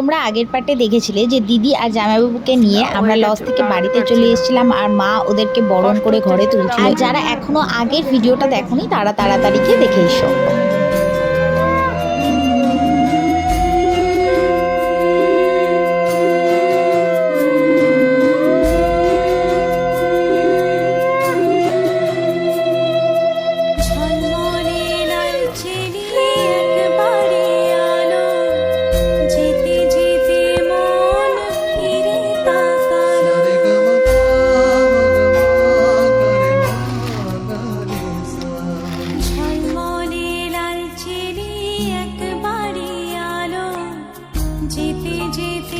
তোমরা আগের পার্টে দেখেছিলে যে দিদি আর জামাইবাবুকে নিয়ে আমরা লস থেকে বাড়িতে চলে এসেছিলাম আর মা ওদেরকে বরণ করে ঘরে তুলছিল। যারা এখনও আগের ভিডিওটা দেখনি তারা তাড়াতাড়ি গিয়ে দেখে এসো। যেতে যেতে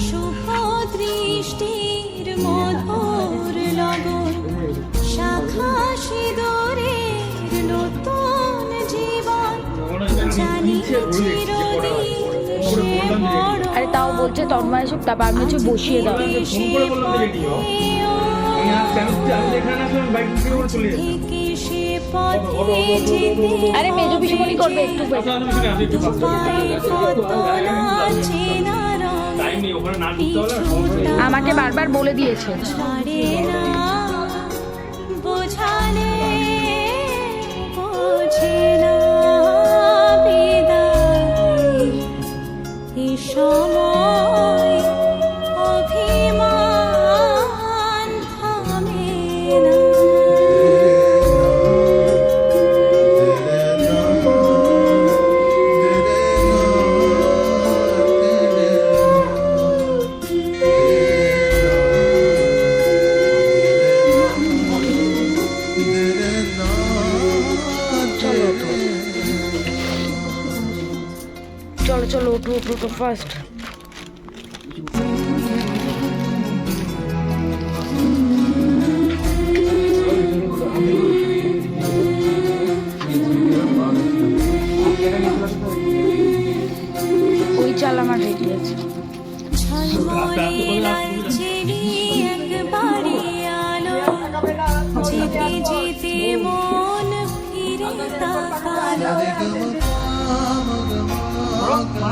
শুভ দৃষ্টির মধুর লগর শাখা সিঁদুরের নতুন আরে তাও বলছে তন্ময় সব তারপর আমি হচ্ছে বসিয়ে দাও ফোন করে বললাম রেডি আরে মেজু পিসুমণি করবে একটু আমাকে বারবার বলে দিয়েছে।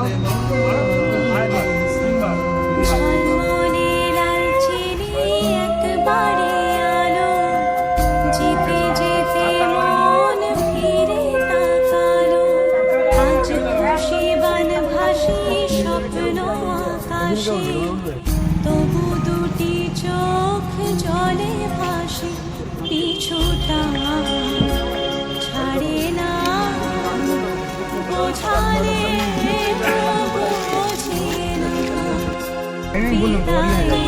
Hallelujah. চাইলে এ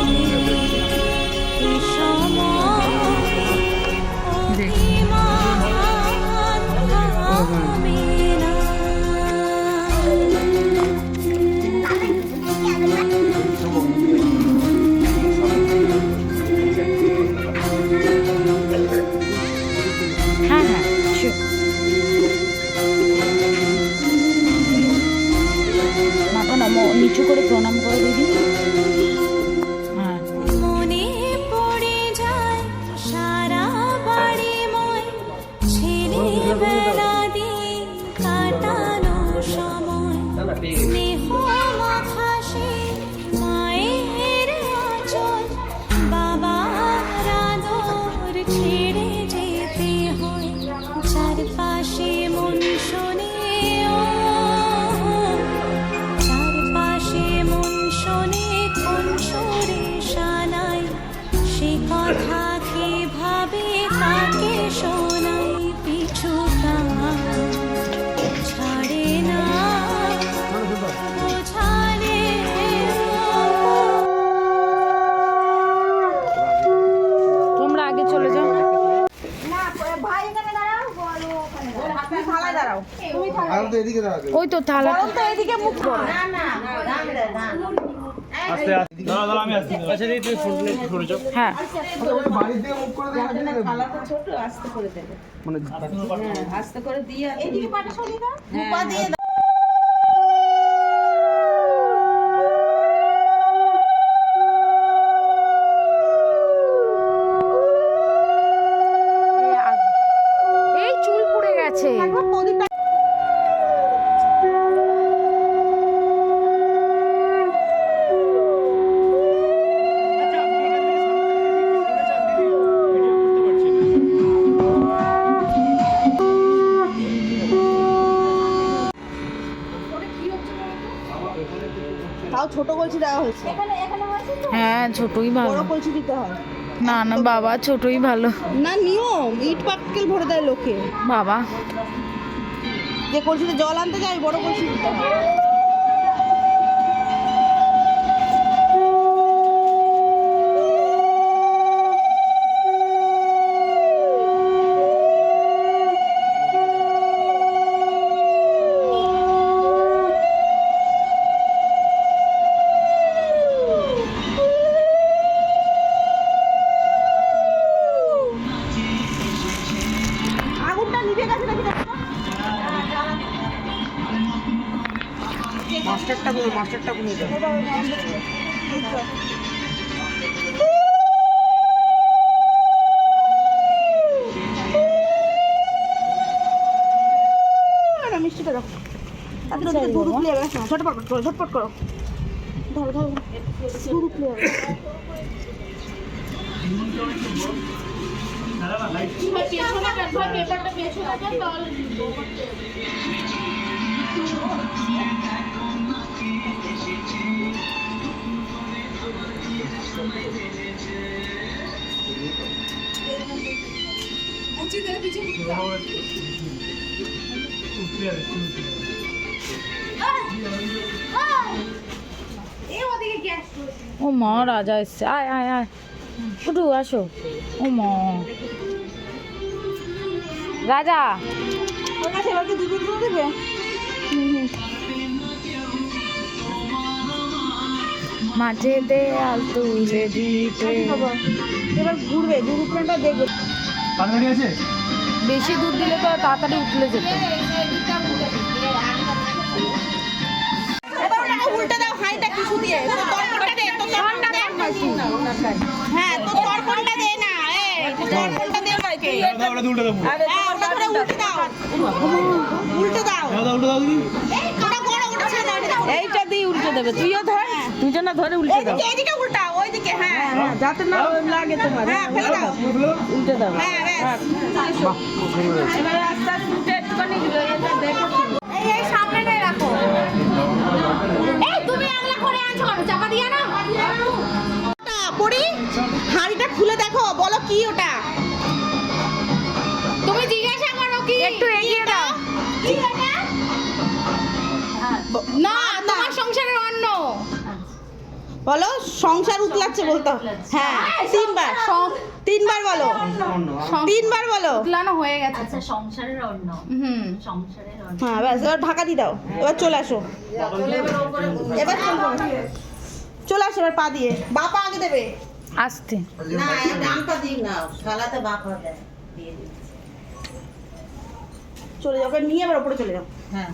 me. ওই তো থালা আস্তে আস্তে। দাঁড়া দাঁড়া আমি আসছি। আচ্ছা দিদি তুই ফোন একটু সরে যাও। হ্যাঁ। মানে এই হয়েছে হ্যাঁ ছোটই ভালো। বড় কলসি দিতে হয়। না না বাবা ছোটই ভালো। না নিয়ম ইট পাটকেল ভরে দেয় লোকে। বাবা। যে কলসিতে জল আনতে যায় বড় কলসি দিতে হয়। মাস্টারটা কোনো না, মিষ্টিটা রাখো দুধ উতলে যাবে ঝটপট করো ঝটপট করো। ধরো ধরো। দুধ উতলে যাবে ও মা রাজা এসছে। আয় আয় আয়। ফুটু আসো। ও মা। রাজা। ওর কাছে এবার মাঝে দেয়াল তুলে দিতে। এবার ঘুরবে দুধ উতলাটা দেখবে। পানগাড়ি আছে? বেশি দুধ দিলে তো তাড়াতাড়ি উঠলে যেত। উল্টে দাও হাঁড়িটা কিছু দিয়ে। তরকারিটা দে তোর তরকারিটা দে হ্যাঁ তোর তরকারিটা দে না এই তরকারিটা দে আমাকে উল্টে দাও। উল্টে দাও। উল্টে দাও। দাও দাও উল্টে দাও দিদি। ওটা বড় ওটা ছেড়ে দাও এটা দাও। এইটা দিয়ে উল্টে দেবে। তুইও ধর। দুজনা ধরে উল্টে দাও। এইদিকে এইদিকে উল্টাও ওইদিকে হ্যাঁ। যাতে না লাগে তোমার। হ্যাঁ ফেলে দাও। উল্টে দাও। হ্যাঁ ব্যাস এবারে আস্তে আস্তে উল্টে একটুখানি এটা দেখো। এই এই সামনেটাই রাখো। এই তুমি আগলা করে আনছো কেন? চাপা দিয়া না ওটা পড়ি হাঁড়িটা খুলে দেখো বলো কি ওটা? তুমি জিজ্ঞাসা করো কি? একটু এগিয়ে দাও। কি এটা না বলো সংসার উতলাচ্ছে বলতে। হ্যাঁ তিনবার তিনবার বলো। তিনবার বলো। উতলানো হয়ে গেছে। আচ্ছা সংসারের অন্য। হুম। সংসারের অন্য। হ্যাঁ ব্যাস এবার ঢাকা দিয়ে দাও। এবার চলে আসো। এবার চলে চলে আসো এবার পা দিয়ে। বা পা আগে দেবে। আসতে। না ডানটা দিক না শালাতে বাপ হবে। চলে যাও ওকে নিয়ে এবার ওপরে চলে যাও। হ্যাঁ।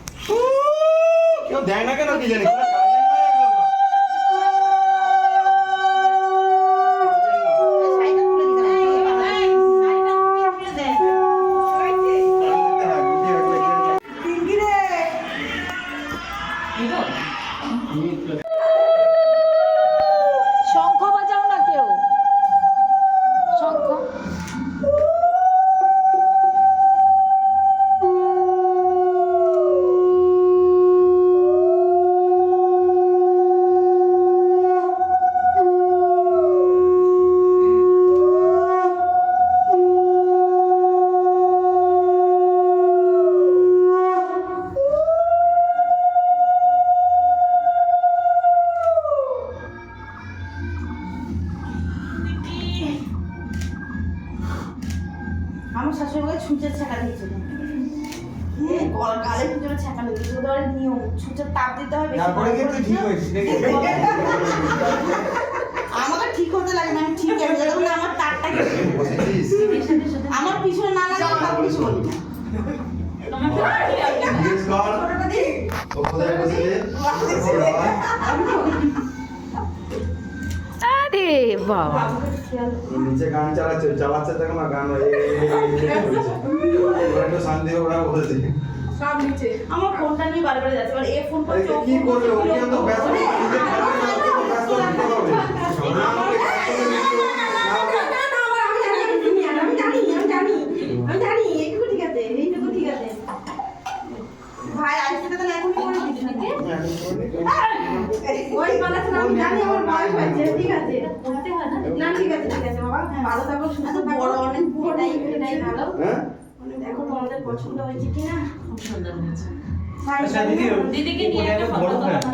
কেউ দেয় না কেন কি জানি? আমাকে ঠিক হতে লাগে না আমি ঠিক আছে যতক্ষণ না আমার তারটা আমার পিছনে না লাগে আমি কাউকে কিছু বলি। আরে বাবা নিচে গান চালাচ্ছে চালাচ্ছে দেখো না গান এই খেতে বলছে। ওরা বলছে আমার ফোনটা নিয়ে বারবার বারে যাচ্ছে। মানে এ ফোন করছে ও ফোন করছে,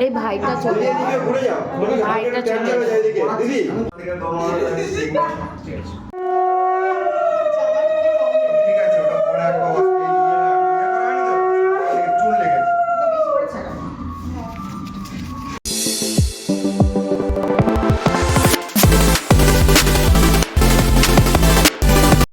এই ভাইটা চলে ভাইটা চলে দিদি।